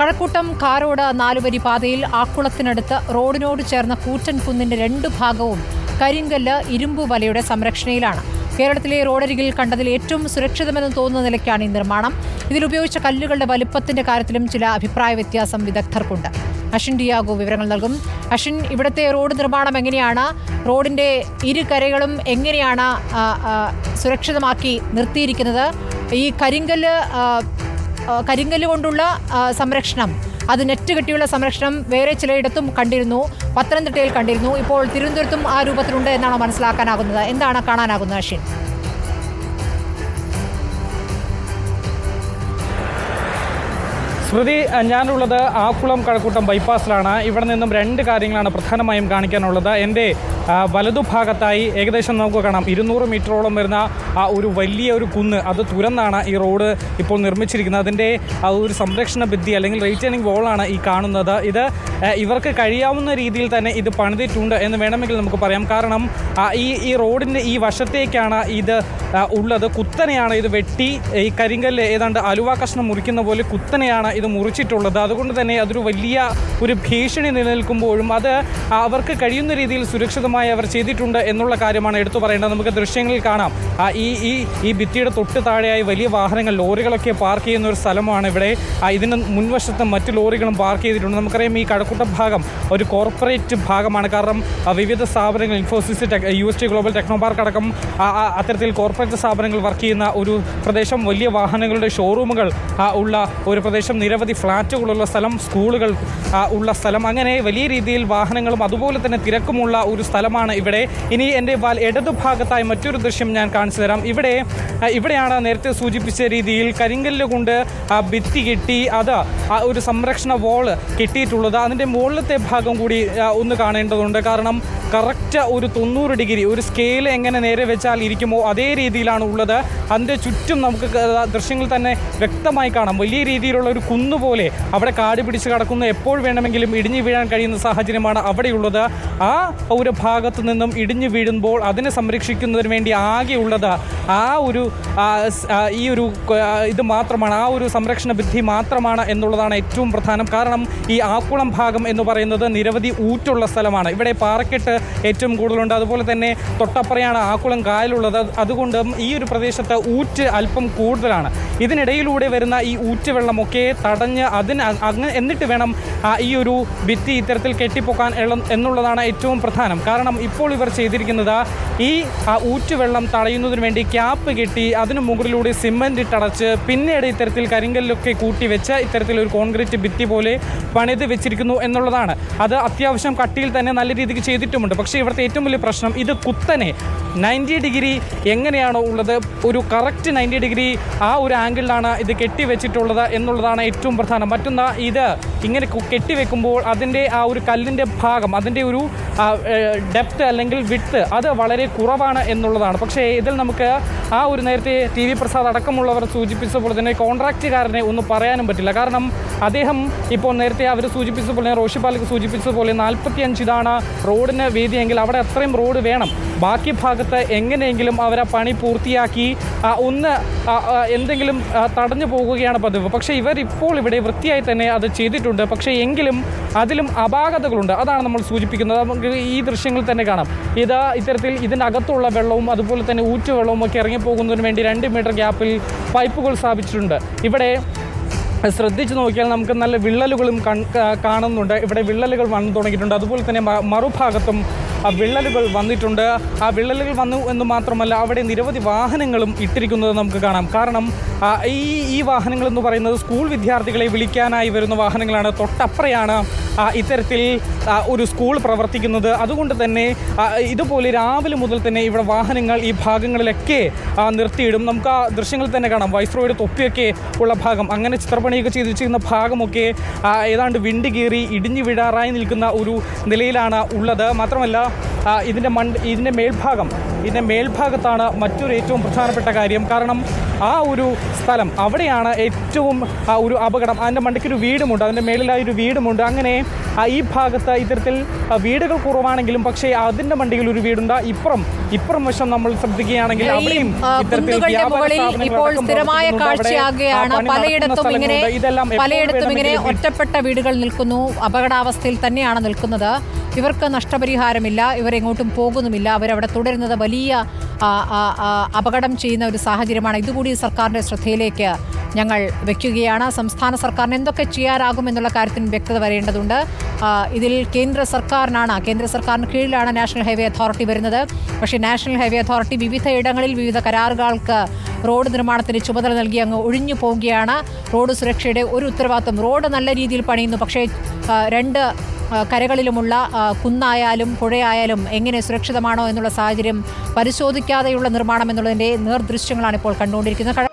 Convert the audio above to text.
കഴക്കൂട്ടം കാരോട് നാലുവരി പാതയിൽ ആക്കുളത്തിനടുത്ത് റോഡിനോട് ചേർന്ന കൂറ്റൻ കുന്നിന്റെ രണ്ടു ഭാഗവും കരിങ്കല്ല് ഇരുമ്പു വലയുടെ സംരക്ഷണയിലാണ്. കേരളത്തിലെ റോഡരികിൽ കണ്ടതിൽ ഏറ്റവും സുരക്ഷിതമെന്ന് തോന്നുന്ന നിലയ്ക്കാണ് ഈ നിർമ്മാണം. ഇതിലുപയോഗിച്ച കല്ലുകളുടെ വലുപ്പത്തിന്റെ കാര്യത്തിലും ചില അഭിപ്രായ വ്യത്യാസം വിദഗ്ധർക്കുണ്ട്. അഷിൻ ഡിയാഗോ വിവരങ്ങൾ നൽകും. അഷിൻ ഇവിടുത്തെ റോഡ് നിർമ്മാണം എങ്ങനെയാണ്? റോഡിന്റെ ഇരു കരകളും എങ്ങനെയാണ് സുരക്ഷിതമാക്കി നിർത്തിയിരിക്കുന്നത്? ഈ കരിങ്കല്ല് കരിങ്കല്ല് കൊണ്ടുള്ള സംരക്ഷണം. അത് നെറ്റ് കെട്ടിയുള്ള സംരക്ഷണം വേറെ ചിലയിടത്തും കണ്ടിരുന്നു പത്തനംതിട്ടയിൽ കണ്ടിരുന്നു. ഇപ്പോൾ തിരുവനന്തപുരത്തും ആ രൂപത്തിലുണ്ട് എന്നാണ് മനസ്സിലാക്കാനാകുന്നത്. എന്താണ് കാണാനാകുന്നത് അഷിൻ അഹ് ഞാനുള്ളത് ആക്കുളം കഴക്കൂട്ടം ബൈപ്പാസിലാണ്. ഇവിടെ നിന്നും രണ്ട് കാര്യങ്ങളാണ് പ്രധാനമായും കാണിക്കാനുള്ളത്. എന്റെ വലതുഭാഗത്തായി ഏകദേശം നമുക്ക് കാണാം. ഇരുന്നൂറ് മീറ്ററോളം വരുന്ന ആ ഒരു വലിയ ഒരു കുന്ന്. അത് തുരന്നാണ് ഈ റോഡ് ഇപ്പോൾ നിർമ്മിച്ചിരിക്കുന്നത്. അതിന്റെ ആ ഒരു സംരക്ഷണ ഭിത്തി അല്ലെങ്കിൽ റീറ്റേണിംഗ് വോളാണ് ഈ കാണുന്നത്. ഇത് ഇവർക്ക് കഴിയാവുന്ന രീതിയിൽ തന്നെ ഇത് പണിതിട്ടുണ്ട് എന്ന് വേണമെങ്കിൽ നമുക്ക് പറയാം. കാരണം ഈ ഈ റോഡിന്റെ ഈ വശത്തേക്കാണ് ഇത് ഉള്ളത്. കുത്തനെയാണ് ഇത് വെട്ടി ഈ കരിങ്കല്ല് ഏതാണ്ട് അലുവ കഷ്ണം മുറിക്കുന്ന പോലെ കുത്തനെയാണ് ഇത് മുറിച്ചിട്ടുള്ളത്. അതുകൊണ്ട് തന്നെ അതൊരു വലിയ ഒരു ഭീഷണി നിലനിൽക്കുമ്പോഴും അത് അവർക്ക് കഴിയുന്ന രീതിയിൽ സുരക്ഷിതമായി അവർ ചെയ്തിട്ടുണ്ട് എന്നുള്ള കാര്യമാണ് എടുത്തു പറയേണ്ടത്. നമുക്ക് ദൃശ്യങ്ങളിൽ കാണാം. ഈ ഈ ഈ ഭിത്തിയുടെ തൊട്ട് താഴെയായി വലിയ വാഹനങ്ങൾ ലോറികളൊക്കെ പാർക്ക് ചെയ്യുന്ന ഒരു സ്ഥലമാണ് ഇവിടെ. ഇതിന് മുൻവശത്ത് മറ്റു ലോറികളും പാർക്ക് ചെയ്തിട്ടുണ്ട്. നമുക്കറിയാം ഈ കടക്കൂട്ട ഭാഗം ഒരു കോർപ്പറേറ്റ് ഭാഗമാണ്. കാരണം വിവിധ സ്ഥാപനങ്ങൾ Infosys tech U S T global techno park അടക്കം അത്തരത്തിൽ കോർപ്പറേറ്റ് സ്ഥാപനങ്ങൾ വർക്ക് ചെയ്യുന്ന ഒരു പ്രദേശം വലിയ വാഹനങ്ങളുടെ ഷോറൂമുകൾ ഉള്ള ഒരു പ്രദേശം നിരവധി ഫ്ലാറ്റുകളുള്ള സ്ഥലം സ്കൂളുകൾ ഉള്ള സ്ഥലം. അങ്ങനെ വലിയ രീതിയിൽ വാഹനങ്ങളും അതുപോലെ തന്നെ തിരക്കുമുള്ള ഒരു സ്ഥലമാണ് ഇവിടെ. ഇനി എന്റെ വാൽ ഇടതു ഭാഗത്തായി മറ്റൊരു ദൃശ്യം ഞാൻ കാണിച്ചു തരാം. ഇവിടെ ഇവിടെയാണ് നേരത്തെ സൂചിപ്പിച്ച രീതിയിൽ കരിങ്കല്ല് കൊണ്ട് ഭിത്തി കെട്ടി അത് ഒരു സംരക്ഷണ വോൾ കെട്ടിയിട്ടുള്ളത്. അതിന്റെ മുകളിലത്തെ ഭാഗം കൂടി ഒന്ന് കാണേണ്ടതുണ്ട്. കാരണം കറക്റ്റ് ഒരു തൊണ്ണൂറ് ഡിഗ്രി ഒരു സ്കെയിൽ എങ്ങനെ നേരെ വെച്ചാൽ ഇരിക്കുമോ അതേ രീതിയിലാണ് ഉള്ളത്. അതിന്റെ ചുറ്റും നമുക്ക് ദൃശ്യങ്ങൾ തന്നെ വ്യക്തമായി കാണാം. വലിയ രീതിയിലുള്ള ഒരു കുന്നുപോലെ അവിടെ കാട് പിടിച്ച് കടക്കുന്ന എപ്പോൾ വേണമെങ്കിലും ഇടിഞ്ഞു വീഴാൻ കഴിയുന്ന സാഹചര്യമാണ് അവിടെയുള്ളത്. ആ ഒരു ഭാഗത്തു നിന്നും ഇടിഞ്ഞു വീഴുമ്പോൾ അതിനെ സംരക്ഷിക്കുന്നതിന് വേണ്ടി ആകെയുള്ളത് ആ ഒരു ഈ ഒരു ഇത് മാത്രമാണ്. ആ ഒരു സംരക്ഷണ ബുദ്ധി മാത്രമാണ് എന്നുള്ളതാണ് ഏറ്റവും പ്രധാനം. കാരണം ഈ ആക്കുളം ഭാഗം എന്ന് പറയുന്നത് നിരവധി ഊറ്റുള്ള സ്ഥലമാണ്. ഇവിടെ പാറക്കെട്ട് ഏറ്റവും കൂടുതലുണ്ട്. അതുപോലെ തന്നെ തൊട്ടപ്പുറയാണ് ആക്കുളം കായലുള്ളത്. അതുകൊണ്ട് ഈ ഒരു പ്രദേശത്ത് ഊറ്റ് അല്പം കൂടുതലാണ്. ഇതിനിടയിലൂടെ വരുന്ന ഈ ഊറ്റ് വെള്ളമൊക്കെ തടഞ്ഞ് അതിന് അങ്ങ് എന്നിട്ട് വേണം ഈ ഒരു ഭിത്തി ഇത്തരത്തിൽ കെട്ടിപ്പൊക്കാൻ എന്നുള്ളതാണ് ഏറ്റവും പ്രധാനം. കാരണം ഇപ്പോൾ ഇവർ ചെയ്തിരിക്കുന്നത് ഈ ഊറ്റുവെള്ളം തടയുന്നതിന് വേണ്ടി ക്യാപ്പ് കെട്ടി അതിന് മുകളിലൂടെ സിമന്റ് ഇട്ടടച്ച് പിന്നീട് ഇത്തരത്തിൽ കരിങ്കല്ലൊക്കെ കൂട്ടി വെച്ച് ഇത്തരത്തിൽ ഒരു കോൺക്രീറ്റ് ഭിത്തി പോലെ പണിത് വെച്ചിരിക്കുന്നു എന്നുള്ളതാണ്. അത് അത്യാവശ്യം കട്ടിയിൽ തന്നെ നല്ല രീതിക്ക് ചെയ്തിട്ടുമുണ്ട്. പക്ഷേ ഇവിടുത്തെ ഏറ്റവും വലിയ പ്രശ്നം ഇത് കുത്തനെ നയന്റി ഡിഗ്രി എങ്ങനെയാണോ ഉള്ളത്? ഒരു കറക്റ്റ് നയന്റി ഡിഗ്രി ആ ഒരു ആംഗിളിലാണ് ഇത് കെട്ടി വെച്ചിട്ടുള്ളത് എന്നുള്ളതാണ് ഏറ്റവും പ്രധാനം. മറ്റൊന്ന് ഇത് ഇങ്ങനെ കെട്ടി കെട്ടിവെക്കുമ്പോൾ അതിന്റെ ആ ഒരു കല്ലിന്റെ ഭാഗം അതിന്റെ ഒരു ഡെപ്ത് അല്ലെങ്കിൽ വിട്ട് അത് വളരെ കുറവാണ് എന്നുള്ളതാണ്. പക്ഷേ ഇതിൽ നമുക്ക് ആ ഒരു നേരത്തെ ടി വി പ്രസാദ് അടക്കമുള്ളവർ സൂചിപ്പിച്ച പോലെ തന്നെ കോൺട്രാക്റ്റുകാരനെ ഒന്നും പറയാനും പറ്റില്ല. കാരണം അദ്ദേഹം ഇപ്പോൾ നേരത്തെ അവർ സൂചിപ്പിച്ച പോലെ റോഷി പാലക്ക് സൂചിപ്പിച്ച പോലെ നാൽപ്പത്തി അഞ്ച് ഇതാണ് റോഡിന് വീതിയെങ്കിൽ അവിടെ അത്രയും റോഡ് വേണം. ബാക്കി ഭാഗത്ത് എങ്ങനെയെങ്കിലും അവർ ആ പണി പൂർത്തിയാക്കി ഒന്ന് എന്തെങ്കിലും തടഞ്ഞു പോകുകയാണ് പതിവ്. പക്ഷേ ഇവർ ഇപ്പോൾ ഇവിടെ വൃത്തിയായി തന്നെ അത് ചെയ്തിട്ടുണ്ട്. പക്ഷേ എങ്കിലും അതിലും അപാകതകളുണ്ട്. അതാണ് നമ്മൾ സൂചിപ്പിക്കുന്നത്. നമുക്ക് ഈ ദൃശ്യങ്ങൾ തന്നെ കാണാം. ഇതാ ഇത്തരത്തിൽ ഇതിനകത്തുള്ള വെള്ളവും അതുപോലെ തന്നെ ഊറ്റുവെള്ളവും ഒക്കെ ഇറങ്ങിപ്പോകുന്നതിന് വേണ്ടി രണ്ട് മീറ്റർ ഗ്യാപ്പിൽ പൈപ്പുകൾ സ്ഥാപിച്ചിട്ടുണ്ട്. ഇവിടെ ശ്രദ്ധിച്ചു നോക്കിയാൽ നമുക്ക് നല്ല വിള്ളലുകളും കാണുന്നുണ്ട്. ഇവിടെ വിള്ളലുകൾ വന്നു തുടങ്ങിയിട്ടുണ്ട്. അതുപോലെ തന്നെ മറുഭാഗത്തും വിള്ളലുകൾ വന്നിട്ടുണ്ട്. ആ വിള്ളലുകൾ വന്നു എന്ന് മാത്രമല്ല അവിടെ നിരവധി വാഹനങ്ങളും ഇട്ടിരിക്കുന്നത് നമുക്ക് കാണാം. കാരണം ഈ ഈ വാഹനങ്ങൾ എന്ന് പറയുന്നത് സ്കൂൾ വിദ്യാർത്ഥികളെ വിളിക്കാനായി വരുന്ന വാഹനങ്ങളാണ്. തൊട്ടപ്പുറയാണ് ആ, ഇത്തരത്തിൽ ഒരു സ്കൂൾ പ്രവർത്തിക്കുന്നത്. അതുകൊണ്ട് തന്നെ ഇതുപോലെ രാവിലെ മുതൽ തന്നെ ഇവിടെ വാഹനങ്ങൾ ഈ ഭാഗങ്ങളിലൊക്കെ നിർത്തിയിടും. നമുക്ക് ആ ദൃശ്യങ്ങൾ തന്നെ കാണാം. വൈസ്രോയുടെ തൊപ്പിയൊക്കെ ഉള്ള ഭാഗം. അങ്ങനെ ചിത്രപ്പണിയൊക്കെ ചെയ്തു വെച്ചിരിക്കുന്ന ഭാഗമൊക്കെ ഏതാണ്ട് വിണ്ട് കീറി ഇടിഞ്ഞു വിടാറായി നിൽക്കുന്ന ഒരു നിലയിലാണ് ഉള്ളത്. മാത്രമല്ല ഇതിന്റെ മണ്ട് ഇതിന്റെ മേൽഭാഗം ഇതിന്റെ മേൽഭാഗത്താണ് മറ്റൊരു ഏറ്റവും പ്രധാനപ്പെട്ട കാര്യം. കാരണം ആ ഒരു സ്ഥലം അവിടെയാണ് ഏറ്റവും ഒരു അപകടം. അതിന്റെ മണ്ടയ്ക്കൊരു വീടുമുണ്ട് അതിന്റെ മേലിലായി ഒരു വീടുമുണ്ട്. അങ്ങനെ ഈ ഭാഗത്ത് ഇത്തരത്തിൽ വീടുകൾ കുറവാണെങ്കിലും പക്ഷേ അതിന്റെ മണ്ടിയിൽ ഒരു വീടുണ്ട്. ഇപ്പുറം ഇപ്പുറം വശം നമ്മൾ ശ്രദ്ധിക്കുകയാണെങ്കിൽ അവിടെയും ഇത്തരത്തിൽ ഇപ്പോൾ സ്ഥിരമായ കാഴ്ചയാകുകയാണ്. പലയിടത്തും ഇങ്ങനെ. ഇതെല്ലാം പലയിടത്തും ഇങ്ങനെ ഒറ്റപ്പെട്ട വീടുകൾ നിൽക്കുന്നു. അപകടാവസ്ഥയിൽ തന്നെയാണ് നിൽക്കുന്നത്. ഇവർക്ക് നഷ്ടപരിഹാരമില്ല ഇവരെങ്ങോട്ടും പോകുന്നുമില്ല. അവരവിടെ തുടരുന്നത് വലിയ അപകടം ചെയ്യുന്ന ഒരു സാഹചര്യമാണ്. ഇതുകൂടി സർക്കാരിന്റെ ശ്രദ്ധയിലേക്ക് ഞങ്ങൾ വയ്ക്കുകയാണ് സംസ്ഥാന സർക്കാരിന് എന്തൊക്കെ ചെയ്യാനാകുമെന്നുള്ള കാര്യത്തിന് വ്യക്തത വരേണ്ടതുണ്ട്. ഇതിൽ കേന്ദ്ര സർക്കാരിനാണ് കേന്ദ്ര സർക്കാരിന് കീഴിലാണ് നാഷണൽ ഹൈവേ അതോറിറ്റി വരുന്നത്. പക്ഷേ നാഷണൽ ഹൈവേ അതോറിറ്റി വിവിധ ഇടങ്ങളിൽ വിവിധ കരാറുകൾക്ക് റോഡ് നിർമ്മാണത്തിന് ചുമതല നൽകി അങ്ങ് ഒഴിഞ്ഞു പോവുകയാണ്. റോഡ് സുരക്ഷയുടെ ഒരു ഉത്തരവാദിത്വം. റോഡ് നല്ല രീതിയിൽ പണിയുന്നു. പക്ഷേ രണ്ട് കരകളിലുമുള്ള കുന്നായാലും പുഴയായാലും എങ്ങനെ സുരക്ഷിതമാണോ എന്നുള്ള സാഹചര്യം പരിശോധിക്കാതെയുള്ള നിർമ്മാണം എന്നുള്ളതിന്റെ നേർദൃശ്യങ്ങളാണ് ഇപ്പോൾ കണ്ടുകൊണ്ടിരിക്കുന്നത്.